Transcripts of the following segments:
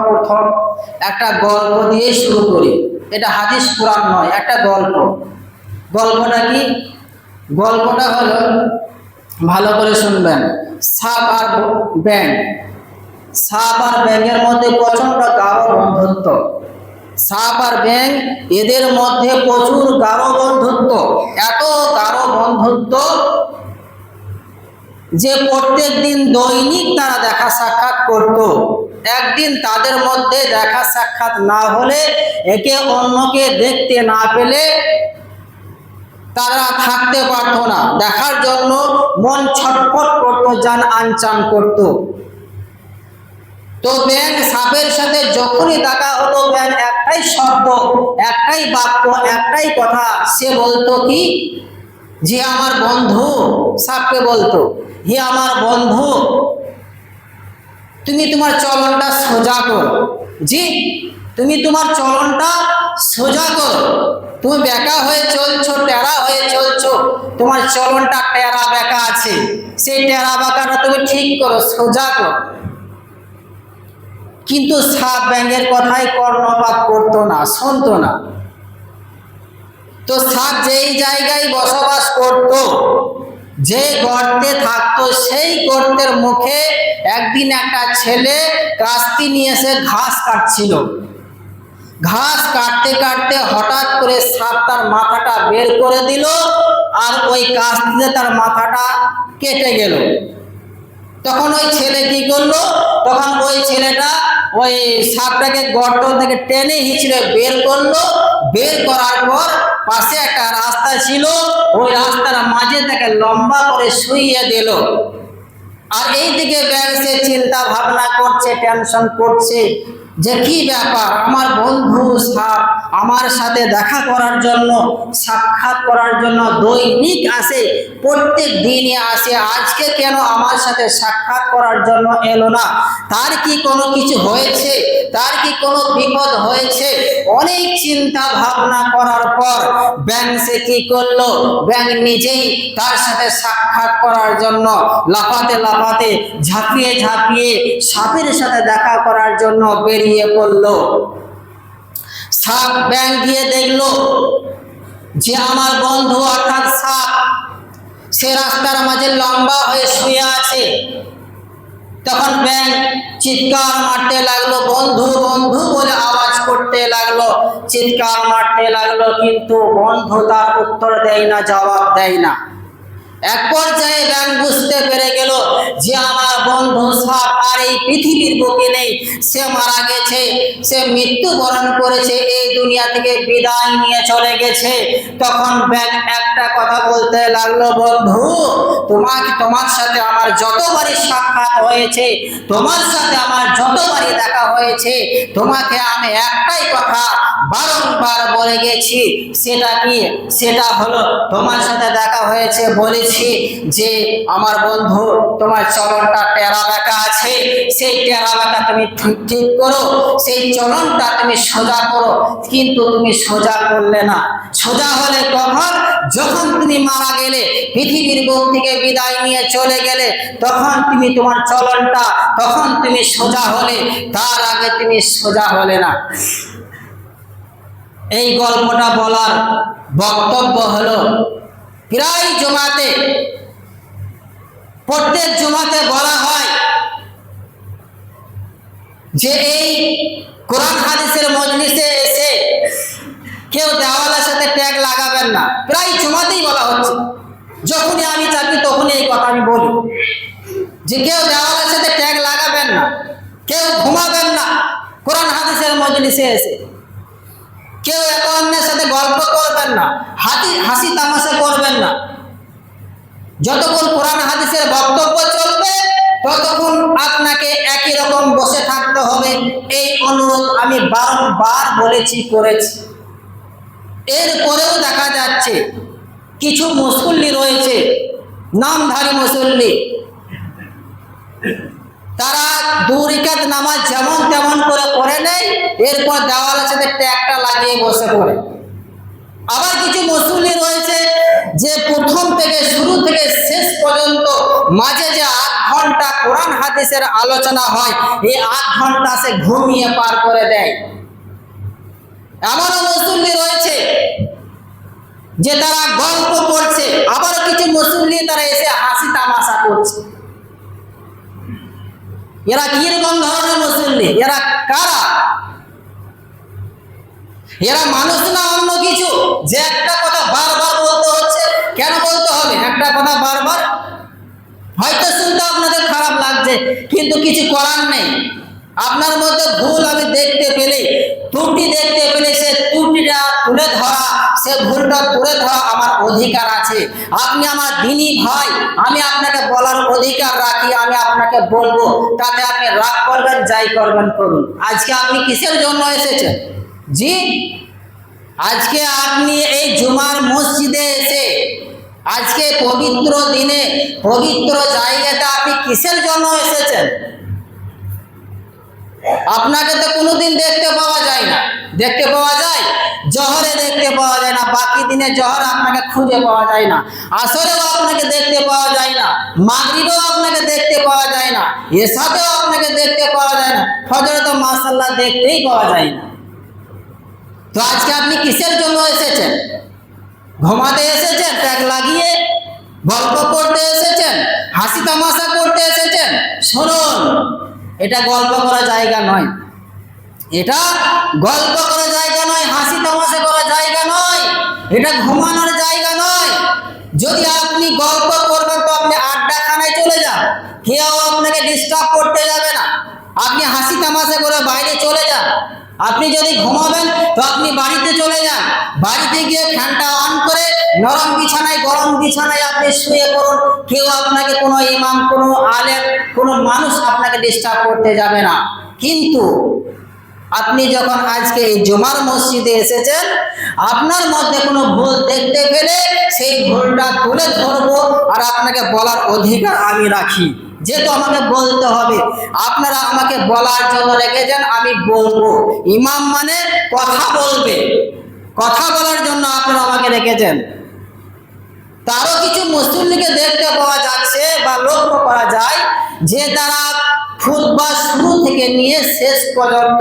প্রথম একটা গল্প দিয়ে শুরু করি। এটা হাদিস কোরআন নয়, একটা গল্প। গল্পটা কি? গল্পটা হলো, ভালো করে শুনবেন। সাপ আর ব্যাং সাপ আর ব্যাঙের মধ্যে প্রচণ্ড গাঢ় বন্ধুত্ব সাপ আর ব্যাং এদের মধ্যে প্রচুর গাঢ় বন্ধুত্ব এত গাঢ় বন্ধুত্ব যে প্রত্যেক দিন দৈনিক তারা দেখা সাক্ষাৎ করত। একদিন তাদের মধ্যে দেখা সাক্ষাৎ না হলে, একে অন্যকে দেখতে না পেলে তারা থাকতে পারত না। দেখার জন্য মন ছটফট করতো, যান আনচান করত। তো ব্যাং সাপের সাথে যখনই দেখা হলো ব্যাং একটাই শব্দ, একটাই বাক্য, একটাই কথা, সে বলতো কি? যে আমার বন্ধু সাপকে বলতো। হে আমার বন্ধু, তুমি তোমার চলনটা সোজা করো। জি, তুমি তোমার চলনটা সোজা করো। তুমি বেকা হয়ে চলছো, টেরা হয়ে চলছো, তোমার চলনটা টেরা বেকা আছে। সেই টেরা বেকাটা তুমি ঠিক করো, সোজা করো। কিন্তু সাপ ব্যাঙের কথাই কর্ণপাত করতো না, শুনতো না। তো সাপ যেই জায়গায় যে গর্তে থাকতো সেই গর্তের মুখে একদিন একটা ছেলে কাস্তি নিয়ে এসে ঘাস কাটছিল। ঘাস কাটতে কাটতে হঠাৎ করে সাপ তার মাথাটা বের করে দিল আর ওই কাস্তিতে তার মাথাটা কেটে গেল। তখন ওই ছেলে কি করল? তখন ওই ছেলেটা ওই সাপটাকে গর্ত থেকে টেনে হিঁচড়ে বের করল। বের করার পর পাশে একটা রাস্তা ছিল, ওই রাস্তার মাঝে তাকে লম্বা করে শুইয়ে দিল। আর এই দিকে সে চিন্তা ভাবনা করছে টেনশন করছে যে কি ব্যাপার? আমার বন্ধু আমার সাথে দেখা করার জন্য, সাক্ষাৎ করার জন্য দৈনিক আসে, প্রত্যেক দিনই আসে। আজকে কেন আমার সাথে সাক্ষাৎ করার জন্য এলো না? তার কি কোনো কিছু হয়েছে? তার কি কোনো বিপদ হয়েছে? অনেক চিন্তা ভাবনা করার পর ব্যাং সে কি করল? ব্যাং নিজেই তার সাথে সাক্ষাৎ করার জন্য লাফাতে লাফাতে, ঝাঁপিয়ে ঝাঁপিয়ে সাপের সাথে দেখা করার জন্য বেরিয়ে পড়ল। সাপ ব্যাং গিয়ে দেখল যে আমার বন্ধু অর্থাৎ সাপ, সে রাস্তার মাঝে লম্বা হয়ে শুয়ে আছে। তখন ব্যাং চিৎকার মারতে লাগল, বন্ধু বন্ধু বলে আওয়াজ করতে লাগল। চিৎকার মারতে লাগল, কিন্তু বন্ধু তার উত্তর দেয় না, জবাব দেয় না। এক পর্যায়ে ব্যাং বুঝতে পেরে গেল যে আমার বন্ধু সাপ আর এই পৃথিবীর বুকে নেই। সে মারা গেছে, সে মৃত্যুবরণ করেছে, এই দুনিয়া থেকে বিদায় নিয়ে চলে গেছে। তখন ব্যাং একটা কথা বলতে লাগল, বন্ধু, তোমাকে তোমার সাথে আমার যতবারই সাক্ষাৎ হয়েছে, তোমার সাথে আমার যতবারই দেখা হয়েছে, তোমাকে আমি একটাই কথা বারংবার বলে গেছি, সেটা কি? সেটা হলো, তোমার সাথে দেখা হয়েছে বলেছি যে আমার বন্ধু, তোমার চলনটা টেরা বেঁকা আছে। সেই টেরা বেঁকা তুমি ঠিক ঠিক করো। সেই চলনটা তুমি সোজা করো। কিন্তু তুমি সোজা করলে না। সোজা হলে কখন যখন তুমি মারা গেলে, পৃথিবীর বুক থেকে বিদায় নিয়ে চলে গেলে, তখন তুমি তোমার চলনটা, তখন তুমি সোজা হলে, তার আগে তুমি সোজা হলে না। এই গল্পটা বলার বক্তব্য হলো প্রায় জমাতে, প্রত্যেক জমাতে বলা হয় যে এই কোরআন হাদিসের মজলিসে এসে কেউ দেওয়ালের সাথে ট্যাগ লাগাবেন না। প্রায় জমাতেই বলা হচ্ছে। যখনই আমি চাকরি তখনই এই কথা আমি বলি। যে কেউ দেওয়ালের সাথে ট্যাগ লাগাবেন না, কেউ ঘুমাবেন না, কোরআন হাদিসের মজলিসে এসে। কেউ একে অন্যের সাথে গল্প করবেন না হাতি, হাসি তামাশা করবেন না। যতক্ষণ কোরআন হাদিসের বক্তব্য চলবে, ততক্ষণ আপনাকে একই রকম বসে থাকতে হবে। এই অনুরোধ আমি বারংবার বলেছি, করেছি। এরপরেও দেখা যাচ্ছে, কিছু মুসল্লি রয়েছে, নামধারী মুসল্লি। তারা দুরিকাত নামাজ যেমন তেমন করে করে নেয়, এরপর দেওয়ালের সাথে ট্যাগটা লাগিয়ে বসে পড়ে। আবার কিছু মুসল্লি রয়েছে যে প্রথম থেকে শুরু থেকে শেষ পর্যন্ত মাঝে যে আধ ঘণ্টা কোরআন হাদিসের আলোচনা হয়, এই আধ ঘণ্টা সে ঘুমিয়ে পার করে দেয়। এমনও মুসল্লি রয়েছে যে তারা গল্প করছে আবার কিছু মুসল্লি তারা এসে হাসি তামাশা করছে। এরা কীরকম ধরনের মুসল্লি এরা কারা? এরা মানুষ না অন্য কিছু। যে একটা কথা বারবার বলতে হচ্ছে, কেন বলতে হবে? একটা কথা বারবার। হয়তো শুনতে আপনাদের খারাপ লাগছে, কিন্তু কিছু করার নেই। আপনার মধ্যে ভুল আমি দেখতে পেলে, ত্রুটি দেখতে পেলে সে ত্রুটিটা তুলে ধরা, সে ভুলটা তুলে ধরা আমার অধিকার আছে। আপনি আমার দিনী ভাই, আমি আপনাকে বলার অধিকার রাখি, আমি আপনাকে বলব, তাতে আপনি রাগ করবেন, যাই করবেন, করুন। আজকে আপনি কিসের জন্য এসেছেন? জি? আজকে আপনি এই জুমার মসজিদে এসে, আজকে পবিত্র দিনে, পবিত্র জায়গাতে আপনি কিসের জন্য এসেছেন? আপনাকে তো কোনোদিন দেখতে পাওয়া যায় না। দেখতে পাওয়া যায়? জহরে দেখতে পাওয়া যায় না। বাকি দিনে জহর আপনাকে খুঁজে পাওয়া যায় না। আসরেও আপনাকে দেখতে পাওয়া যায় না। মাগরিবেও আপনাকে দেখতে পাওয়া যায় না। এসাতেও আপনাকে দেখতে পাওয়া যায় না। ফজরে তো মাসাল্লাহ দেখতেই পাওয়া যায় না। তো আজকে আপনি কিসের জন্য এসেছেন? ঘুমাতে এসেছেন ট্যাগ লাগিয়ে গল্প করতে এসেছেন, হাসি তামাশা করতে এসেছেন? শুনুন, এটা গল্প করা জায়গা নয়। এটা গল্প করা জায়গা নয়, হাসি তামাশা করার জায়গা নয়, এটা ঘুমানোর জায়গা নয়। যদি আপনি গল্প করবেন, তো আপনি আড্ডাখানায় চলে যান। কেউ আপনাকে ডিস্টার্ব করতে যাবে না। আপনি হাসি তামাশা করে বাইরে চলে যান। আপনি যদি ঘুমাবেন, তো বাড়িতে চলে যান। বাড়িতে গিয়ে ফ্যানটা অন করে নরম বিছানায়, গরম বিছানায় আপনি শুয়ে পড়ুন। কেউ আপনাকে কোনো ইমাম, কোনো আলেম, কোনো মানুষ আপনাকে ডিস্টার্ব করতে যাবে না। কিন্তু আপনি যখন আজকে এই জুমার মসজিদে এসেছেন, আপনার মধ্যে কোনো ভুল দেখতে পেলে সেই ভুলটা তুলে ধরবো আর আপনাকে বলার অধিকার আমি রাখি। যেহেতু আমাকে বলতে হবে, আপনারা আমাকে বলার জন্য রেখেছেন, আমি বলব। ইমাম মানে কথা বলবে। কথা বলার জন্য আপনারা আমাকে রেখেছেন। তারও কিছু মুসলিমকে দেখতে পাওয়া যাচ্ছে বা লক্ষ্য করা যায় যে তারা খুতবা শুরু থেকে নিয়ে শেষ পর্যন্ত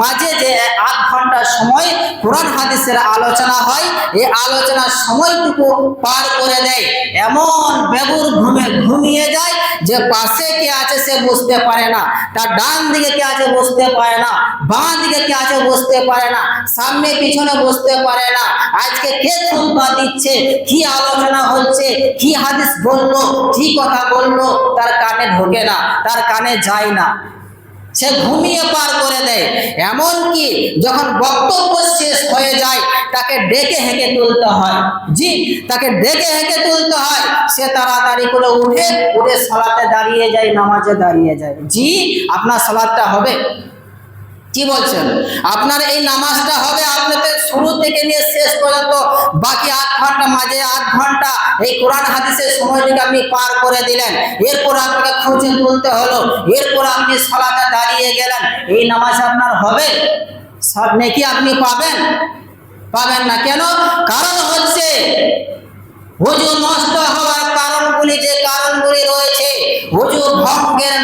মাঝে যে আধ ঘণ্টা সময় কোরআন হাদিসের আলোচনা হয়, এই আলোচনার সময়টুকু পার করে দেয়। এমন বেগুর ঘুমে ঘুমিয়ে যায় যে পাশে কে আছে সে বুঝতে পারে না, তার ডান দিকে কে আছে বুঝতে পারে না, বাঁ দিকে কে আছে বুঝতে পারে না, সামনে পিছনে বুঝতে পারে না আজকে কে খুতবা দিচ্ছে? কি আলোচনা হচ্ছে? কি হাদিস বলল? কি কথা বলল? তার কানে ঢোকে না, তার কানে যায় না। সে ঘুমিয়ে পার করে দেয়। এমন কি যখন বক্তব্য শেষ হয়ে যায়, তাকে ডেকে হেঁকে তুলতে হয়। জি, তাকে ডেকে হেঁকে তুলতে হয়। সে তাড়াতাড়ি করে উঠে উঠে সালাতে দাঁড়িয়ে যায়, নামাজে দাঁড়িয়ে যায়। জি, আপনার সালাদটা হবে? কি বলছেন? আপনার এই নামাজটা হবে আপনাদের শুরু থেকে নিয়ে শেষ পর্যন্ত। বাকি আধ ঘণ্টা মাঝে আধ ঘণ্টা এই কোরআন হাদিসের সময়টিকে আপনি পার করে দিলেন, এরপর আপনাকে খুঁজে তুলতে হলো, এরপর আপনি সলাতে দাঁড়িয়ে গেলেন, এই নামাজ আপনার হবে? সব নেকি আপনি পাবেন? পাবেন না কেন? কারণ হচ্ছে হুজু নষ্ট হওয়ার কারণগুলি যে কারণগুলি রয়েছে। হুজু ভঙ্গের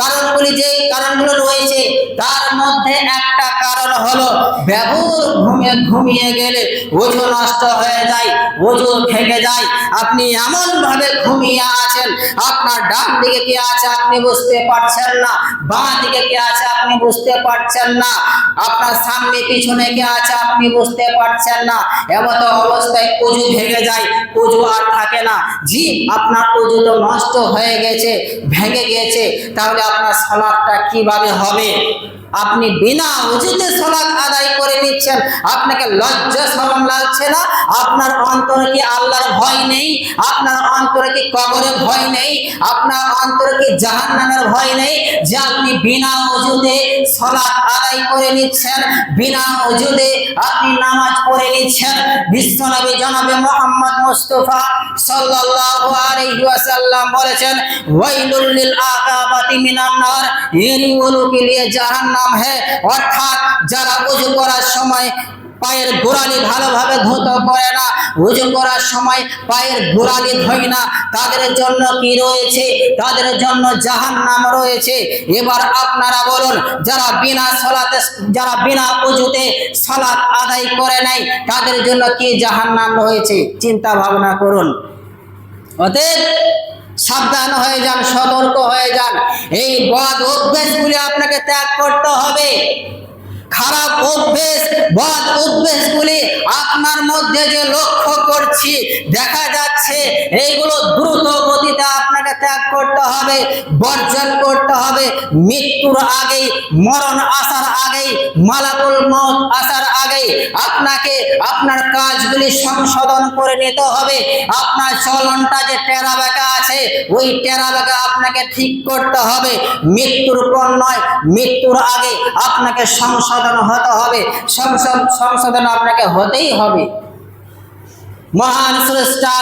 কারণগুলি যে কারণগুলো রয়েছে, তার মধ্যে একটা কারণ হলো, ব্যবুর ঘুমিয়ে ঘুমিয়ে গেলে ওজু নষ্ট হয়ে যায়, ওজু থেকে যায়। আপনি এমন ভাবে ঘুমিয়ে আছেন, আপনার ডান দিকে কি আছে আপনি বুঝতে পারছেন না, বাঁ দিকে কি আছে আপনি বুঝতে পারছেন না, আপনার সামনে পিছনে কি আছে আপনি বুঝতে পারছেন না। এমত অবস্থায় উজু ভেঙে যায় উজু আর থাকে না। জি আপনার উজু তো নষ্ট হয়ে গেছে ভেঙে গেছে তাহলে আপনার সালাদটা কীভাবে হবে? আপনি বিনা উজুতে সালাদ আদায় করে নিচ্ছেন। আপনাকে লজ্জা শরম লাগছে না? আপনার অন্তরে কি আল্লাহর ভয় নেই? আপনার অন্তরে কি কবরের ভয় নেই? আপনার অন্তরে কি জাহান্নামের ভয় নেই? যে আপনি বিনা উজুতে সালাদ আদায় করে নিচ্ছেন, বিনা উজুতে আপনি নামাজ পড়ে নিচ্ছেন। বিশ্বনবী জনাবে মোহাম্মদ মুস্তাফা সাল্লাল্লাহু আলাইহি ওয়াসাল্লাম বলেছেন, ওয়াইলুল লিল আকাবাতি মিনান নার এরই ওলু কে লিয়ে জাহান্নাম। है অর্থাৎ যারা উজু করার সময় পায়ের গোড়ালি ভালোভাবে ধুতো করে না, উজু করার সময় পায়ের গোড়ালি ধোয় না, তাদের জন্য কি রয়েছে? তাদের জন্য জাহান নাম রয়েছে। এবার আপনারা বলুন, যারা বিনা সলাতে, যারা বিনা উজুতে সলাৎ আদায় করে নাই, তাদের জন্য কি জাহান নাম রয়েছে? চিন্তা ভাবনা করুন। অতএব সাবধান হয়ে যান, সতর্ক হয়ে যান। এই বদ অভ্যেসগুলি আপনাকে ত্যাগ করতে হবে। খারাপ অভ্যেস, বদ অভ্যেসগুলি আপনার মধ্যে যে লক্ষ্য করছি, দেখা যাচ্ছে, এইগুলো দ্রুত গতিতে আপনাকে ত্যাগ করতে হবে, বর্জন করতে হবে। মৃত্যুর আগেই, মরণ আসার আগেই মালাকুল মত আগেই আপনাকে আপনার কাজগুলি সংশোধন করে নিতে হবে। আপনার চলনটা যে টেরা বেঁকা আছে, ওই টেরা বেঁকা আপনাকে ঠিক করতে হবে। মৃত্যুর পর নয়, মৃত্যুর আগে আপনাকে সংশোধন হতে হবে। সংশোধন আপনাকে হতেই হবে। মহান স্রষ্টা